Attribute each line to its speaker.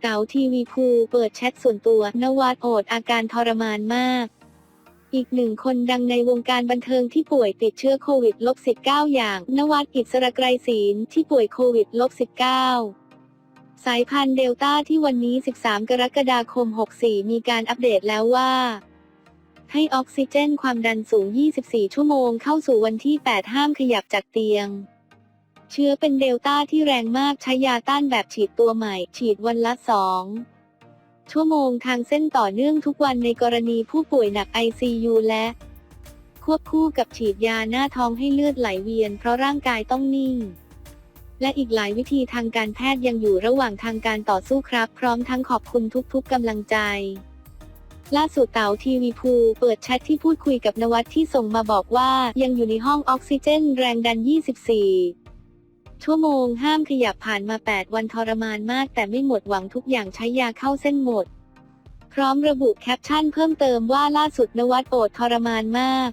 Speaker 1: เต๋าทีวีภูเปิดแชทส่วนตัวนวัดโอดอาการทรมานมาก อีกหนึ่งคนดังในวงการบันเทิงที่ป่วยติดเชื้อโควิดลบ19อย่าง นวัดอิสระไกรศีลที่ป่วยโควิด -19 สายพันธุ์เดลต้าที่วันนี้ 13 กรกฎาคม 64 มีการอัปเดตแล้วว่าให้ออกซิเจนความดันสูง 24 ชั่วโมงเข้าสู่วันที่ 8 ห้ามขยับจากเตียง เชื้อเป็นเดลต้าที่แรงมากใช้ยาต้านแบบฉีดตัวใหม่ ฉีดวันละ2ชั่วโมงทางเส้นต่อเนื่องทุกวันในกรณีผู้ป่วยหนัก ICU และ ควบคู่กับฉีดยาหน้าท้องให้เลือดไหลเวียน เพราะร่างกายต้องนิ่ง และอีกหลายวิธีทางการแพทย์ยังอยู่ระหว่างทางการต่อสู้ครับ พร้อมทั้งขอบคุณทุกๆกำลังใจ ล่าสุดเต๋าทีวีภูเปิดแชทที่พูดคุยกับนวัดที่ส่งมาบอกว่ายังอยู่ในห้องออกซิเจน แรงดัน 24 ชั่วโมงห้ามขยับผ่านมา 8 วันทรมานมาก แต่ไม่หมดหวังทุกอย่างใช้ยาเข้าเส้นหมด พร้อมระบุแคปชั่นเพิ่มเติมว่าล่าสุดนวัดโอดทรมานมาก